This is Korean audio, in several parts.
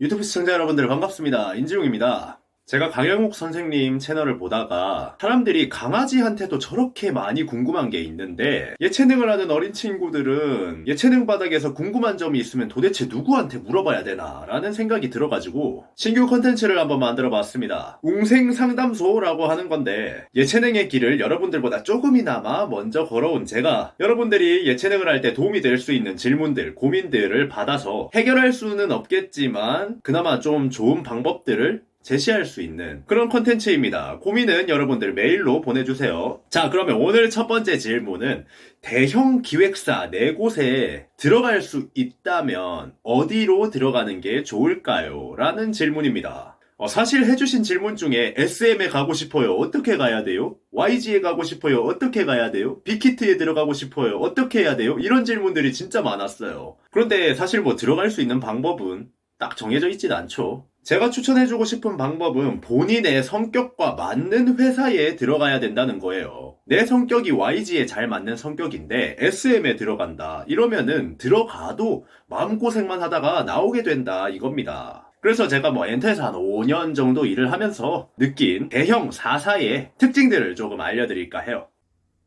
유튜브 시청자 여러분들 반갑습니다. 인지용입니다. 제가 강영욱 선생님 채널을 보다가 사람들이 강아지한테도 저렇게 많이 궁금한 게 있는데 예체능을 하는 어린 친구들은 예체능 바닥에서 궁금한 점이 있으면 도대체 누구한테 물어봐야 되나 라는 생각이 들어가지고 신규 컨텐츠를 한번 만들어 봤습니다. 웅생 상담소라고 하는 건데 예체능의 길을 여러분들보다 조금이나마 먼저 걸어온 제가 여러분들이 예체능을 할 때 도움이 될 수 있는 질문들, 고민들을 받아서 해결할 수는 없겠지만 그나마 좀 좋은 방법들을 제시할 수 있는 그런 컨텐츠입니다. 고민은 여러분들 메일로 보내주세요. 자, 그러면 오늘 첫 번째 질문은 대형 기획사 네 곳에 들어갈 수 있다면 어디로 들어가는 게 좋을까요? 라는 질문입니다. 어, 사실 해주신 질문 중에 SM에 가고 싶어요. 어떻게 가야 돼요? YG에 가고 싶어요. 어떻게 가야 돼요? 빅히트에 들어가고 싶어요. 어떻게 해야 돼요? 이런 질문들이 진짜 많았어요. 그런데 사실 뭐 들어갈 수 있는 방법은 딱 정해져 있진 않죠. 제가 추천해주고 싶은 방법은 본인의 성격과 맞는 회사에 들어가야 된다는 거예요. 내 성격이 YG에 잘 맞는 성격인데 SM에 들어간다. 이러면은 들어가도 마음고생만 하다가 나오게 된다. 이겁니다. 그래서 제가 뭐 엔터에서 한 5년 정도 일을 하면서 느낀 대형 4사의 특징들을 조금 알려드릴까 해요.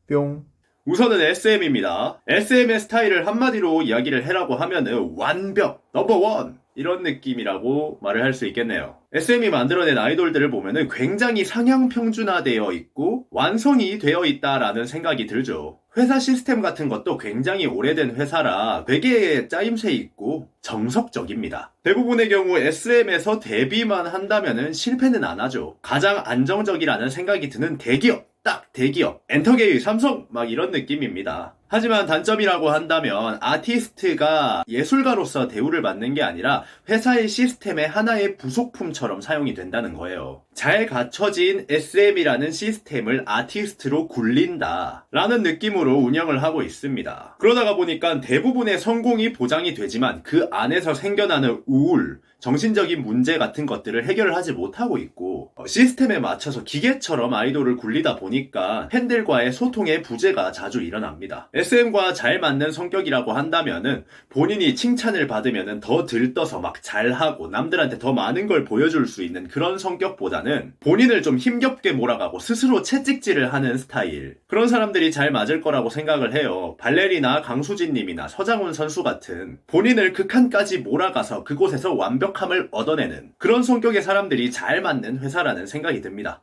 뿅. 우선은 SM입니다. SM의 스타일을 한마디로 이야기를 해라고 하면은 완벽, 넘버원 이런 느낌이라고 말을 할 수 있겠네요. SM이 만들어낸 아이돌들을 보면은 굉장히 상향 평준화되어 있고 완성이 되어 있다라는 생각이 들죠. 회사 시스템 같은 것도 굉장히 오래된 회사라 되게 짜임새 있고 정석적입니다. 대부분의 경우 SM에서 데뷔만 한다면은 실패는 안 하죠. 가장 안정적이라는 생각이 드는 대기업 딱 대기업, 엔터게이, 삼성 막 이런 느낌입니다. 하지만 단점이라고 한다면 아티스트가 예술가로서 대우를 받는 게 아니라 회사의 시스템의 하나의 부속품처럼 사용이 된다는 거예요. 잘 갖춰진 SM이라는 시스템을 아티스트로 굴린다 라는 느낌으로 운영을 하고 있습니다. 그러다가 보니까 대부분의 성공이 보장이 되지만 그 안에서 생겨나는 우울, 정신적인 문제 같은 것들을 해결을 하지 못하고 있고 어, 시스템에 맞춰서 기계처럼 아이돌을 굴리다 보니까 팬들과의 소통에 부재가 자주 일어납니다. SM과 잘 맞는 성격이라고 한다면은 본인이 칭찬을 받으면은 더 들떠서 막 잘하고 남들한테 더 많은 걸 보여줄 수 있는 그런 성격보다는 본인을 좀 힘겹게 몰아가고 스스로 채찍질을 하는 스타일 그런 사람들이 잘 맞을 거라고 생각을 해요. 발레리나 강수진님이나 서장훈 선수 같은 본인을 극한까지 몰아가서 그곳에서 완벽함을 얻어내는 그런 성격의 사람들이 잘 맞는 회사라는 생각이 듭니다.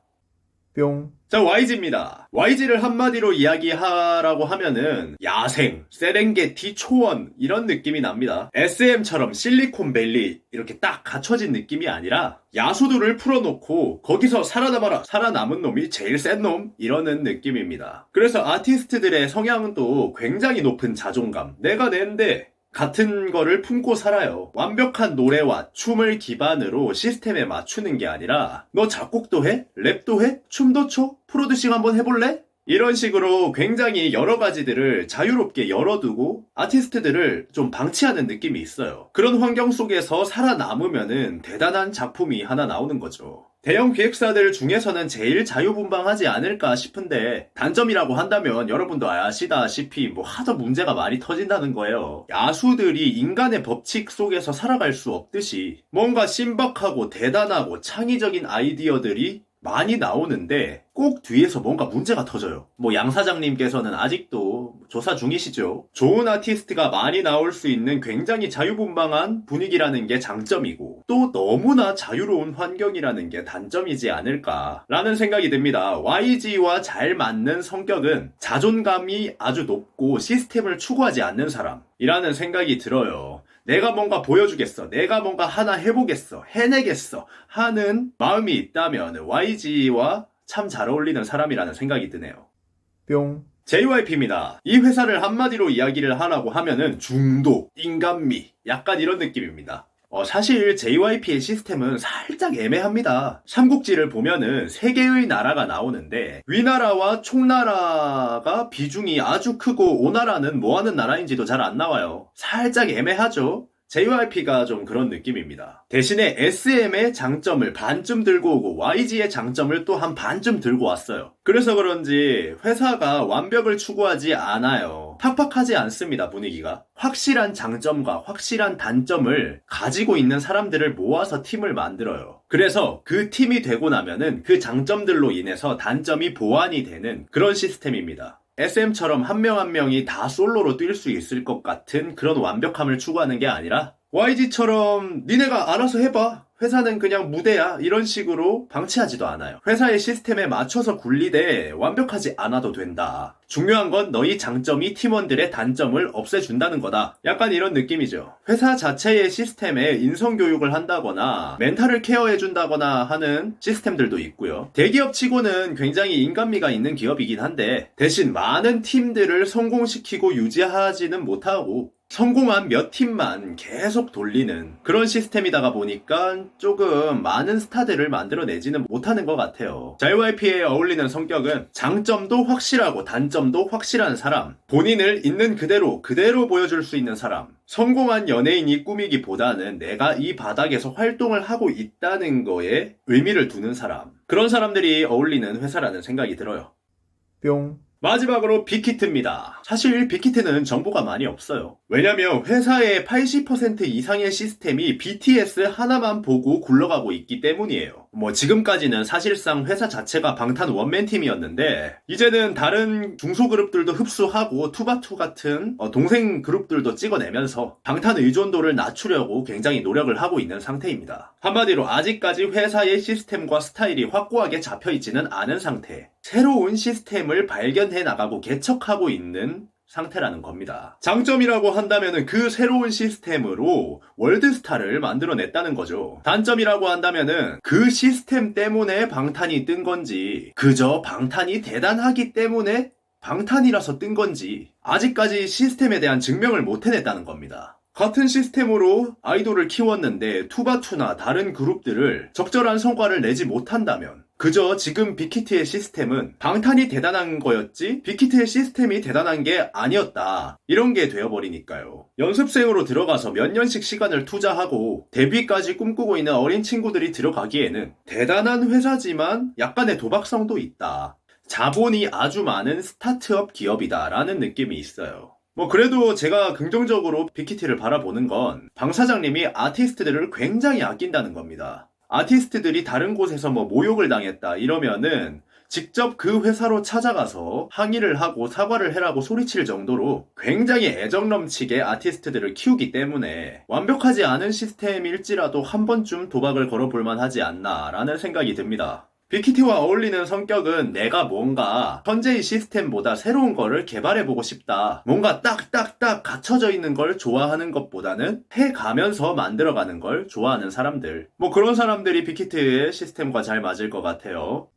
뿅. 자, YG입니다. YG를 한마디로 이야기하라고 하면은 야생, 세렝게티, 초원 이런 느낌이 납니다. SM처럼 실리콘밸리 이렇게 딱 갖춰진 느낌이 아니라 야수들을 풀어놓고 거기서 살아남아라 살아남은 놈이 제일 센 놈 이러는 느낌입니다. 그래서 아티스트들의 성향도 굉장히 높은 자존감. 내가 낸데 같은 거를 품고 살아요. 완벽한 노래와 춤을 기반으로 시스템에 맞추는 게 아니라 너 작곡도 해? 랩도 해? 춤도 춰? 프로듀싱 한번 해볼래? 이런 식으로 굉장히 여러 가지들을 자유롭게 열어두고 아티스트들을 좀 방치하는 느낌이 있어요. 그런 환경 속에서 살아남으면은 대단한 작품이 하나 나오는 거죠. 대형 기획사들 중에서는 제일 자유분방하지 않을까 싶은데 단점이라고 한다면 여러분도 아시다시피 뭐 하도 문제가 많이 터진다는 거예요. 야수들이 인간의 법칙 속에서 살아갈 수 없듯이 뭔가 신박하고 대단하고 창의적인 아이디어들이 많이 나오는데 꼭 뒤에서 뭔가 문제가 터져요. 뭐 양 사장님께서는 아직도 조사 중이시죠. 좋은 아티스트가 많이 나올 수 있는 굉장히 자유분방한 분위기라는 게 장점이고 또 너무나 자유로운 환경이라는 게 단점이지 않을까라는 생각이 듭니다. YG와 잘 맞는 성격은 자존감이 아주 높고 시스템을 추구하지 않는 사람이라는 생각이 들어요. 내가 뭔가 보여주겠어. 내가 뭔가 하나 해보겠어. 해내겠어. 하는 마음이 있다면 YG와 참 잘 어울리는 사람이라는 생각이 드네요. 뿅. JYP입니다. 이 회사를 한마디로 이야기를 하라고 하면은 중도, 인간미, 약간 이런 느낌입니다. 어, 사실 JYP의 시스템은 살짝 애매합니다. 삼국지를 보면은 세 개의 나라가 나오는데 위나라와 총나라가 비중이 아주 크고 오나라는 뭐 하는 나라인지도 잘 안 나와요. 살짝 애매하죠? JYP가 좀 그런 느낌입니다. 대신에 SM의 장점을 반쯤 들고 오고 YG의 장점을 또 한 반쯤 들고 왔어요. 그래서 그런지 회사가 완벽을 추구하지 않아요. 팍팍하지 않습니다, 분위기가. 확실한 장점과 확실한 단점을 가지고 있는 사람들을 모아서 팀을 만들어요. 그래서 그 팀이 되고 나면은 그 장점들로 인해서 단점이 보완이 되는 그런 시스템입니다. SM처럼 한 명 한 명이 다 솔로로 뛸 수 있을 것 같은 그런 완벽함을 추구하는 게 아니라 YG처럼 니네가 알아서 해봐. 회사는 그냥 무대야. 이런 식으로 방치하지도 않아요. 회사의 시스템에 맞춰서 굴리되 완벽하지 않아도 된다. 중요한 건 너희 장점이 팀원들의 단점을 없애준다는 거다. 약간 이런 느낌이죠. 회사 자체의 시스템에 인성교육을 한다거나 멘탈을 케어해준다거나 하는 시스템들도 있고요. 대기업 치고는 굉장히 인간미가 있는 기업이긴 한데 대신 많은 팀들을 성공시키고 유지하지는 못하고 성공한 몇 팀만 계속 돌리는 그런 시스템이다가 보니까 조금 많은 스타들을 만들어내지는 못하는 것 같아요. JYP에 어울리는 성격은 장점도 확실하고 단점도 확실한 사람, 본인을 있는 그대로 그대로 보여줄 수 있는 사람, 성공한 연예인이 꾸미기보다는 내가 이 바닥에서 활동을 하고 있다는 거에 의미를 두는 사람, 그런 사람들이 어울리는 회사라는 생각이 들어요. 뿅, 마지막으로 빅히트입니다. 사실 빅히트는 정보가 많이 없어요. 왜냐면 회사의 80% 이상의 시스템이 BTS 하나만 보고 굴러가고 있기 때문이에요. 뭐 지금까지는 사실상 회사 자체가 방탄 원맨 팀이었는데 이제는 다른 중소그룹들도 흡수하고 투바투 같은 어, 동생 그룹들도 찍어내면서 방탄 의존도를 낮추려고 굉장히 노력을 하고 있는 상태입니다. 한마디로 아직까지 회사의 시스템과 스타일이 확고하게 잡혀있지는 않은 상태. 새로운 시스템을 발견해 나가고 개척하고 있는 상태라는 겁니다. 장점이라고 한다면 그 새로운 시스템으로 월드스타를 만들어냈다는 거죠. 단점이라고 한다면 그 시스템 때문에 방탄이 뜬 건지 그저 방탄이 대단하기 때문에 방탄이라서 뜬 건지 아직까지 시스템에 대한 증명을 못 해냈다는 겁니다. 같은 시스템으로 아이돌을 키웠는데 투바투나 다른 그룹들을 적절한 성과를 내지 못한다면 그저 지금 빅히트의 시스템은 방탄이 대단한 거였지 빅히트의 시스템이 대단한 게 아니었다. 이런 게 되어버리니까요. 연습생으로 들어가서 몇 년씩 시간을 투자하고 데뷔까지 꿈꾸고 있는 어린 친구들이 들어가기에는 대단한 회사지만 약간의 도박성도 있다. 자본이 아주 많은 스타트업 기업이다라는 느낌이 있어요. 뭐 그래도 제가 긍정적으로 빅히트를 바라보는 건 방 사장님이 아티스트들을 굉장히 아낀다는 겁니다. 아티스트들이 다른 곳에서 뭐 모욕을 당했다 이러면은 직접 그 회사로 찾아가서 항의를 하고 사과를 해라고 소리칠 정도로 굉장히 애정 넘치게 아티스트들을 키우기 때문에 완벽하지 않은 시스템일지라도 한 번쯤 도박을 걸어볼 만하지 않나라는 생각이 듭니다. 빅히트와 어울리는 성격은 내가 뭔가 현재의 시스템보다 새로운 거를 개발해보고 싶다. 뭔가 딱딱딱 갖춰져 있는 걸 좋아하는 것보다는 해가면서 만들어가는 걸 좋아하는 사람들. 뭐 그런 사람들이 빅히트의 시스템과 잘 맞을 것 같아요.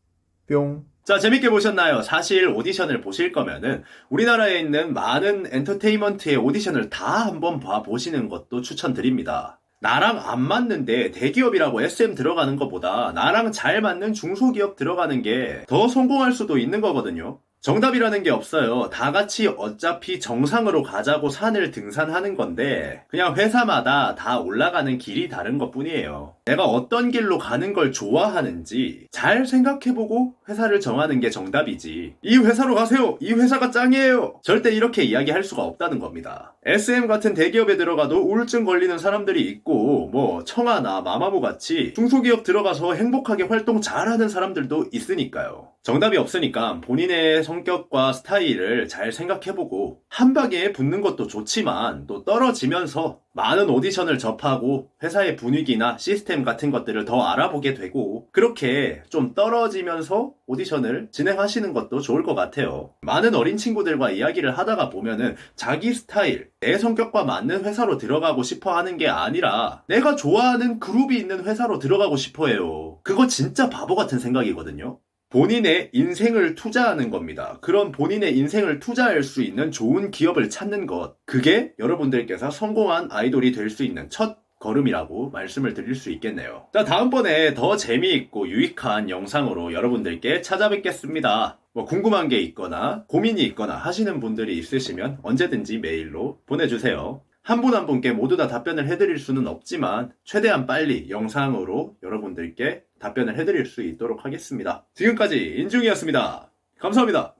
뿅, 자, 재밌게 보셨나요? 사실 오디션을 보실 거면은 우리나라에 있는 많은 엔터테인먼트의 오디션을 다 한번 봐보시는 것도 추천드립니다. 나랑 안 맞는데 대기업이라고 SM 들어가는 것보다 나랑 잘 맞는 중소기업 들어가는 게 더 성공할 수도 있는 거거든요. 정답이라는 게 없어요. 다 같이 어차피 정상으로 가자고 산을 등산하는 건데, 그냥 회사마다 다 올라가는 길이 다른 것 뿐이에요. 내가 어떤 길로 가는 걸 좋아하는지 잘 생각해보고 회사를 정하는 게 정답이지. 이 회사로 가세요! 이 회사가 짱이에요! 절대 이렇게 이야기할 수가 없다는 겁니다. SM 같은 대기업에 들어가도 우울증 걸리는 사람들이 있고, 뭐, 청아나 마마무 같이 중소기업 들어가서 행복하게 활동 잘하는 사람들도 있으니까요. 정답이 없으니까 본인의 성격과 스타일을 잘 생각해보고 한 방에 붙는 것도 좋지만 또 떨어지면서 많은 오디션을 접하고 회사의 분위기나 시스템 같은 것들을 더 알아보게 되고 그렇게 좀 떨어지면서 오디션을 진행하시는 것도 좋을 것 같아요. 많은 어린 친구들과 이야기를 하다가 보면은 자기 스타일, 내 성격과 맞는 회사로 들어가고 싶어 하는 게 아니라 내가 좋아하는 그룹이 있는 회사로 들어가고 싶어 해요. 그거 진짜 바보 같은 생각이거든요. 본인의 인생을 투자하는 겁니다. 그런 본인의 인생을 투자할 수 있는 좋은 기업을 찾는 것. 그게 여러분들께서 성공한 아이돌이 될 수 있는 첫 걸음이라고 말씀을 드릴 수 있겠네요. 자, 다음번에 더 재미있고 유익한 영상으로 여러분들께 찾아뵙겠습니다. 뭐 궁금한 게 있거나 고민이 있거나 하시는 분들이 있으시면 언제든지 메일로 보내주세요. 한 분 한 분께 모두 다 답변을 해드릴 수는 없지만 최대한 빨리 영상으로 여러분들께 답변을 해드릴 수 있도록 하겠습니다. 지금까지 인중이었습니다. 감사합니다.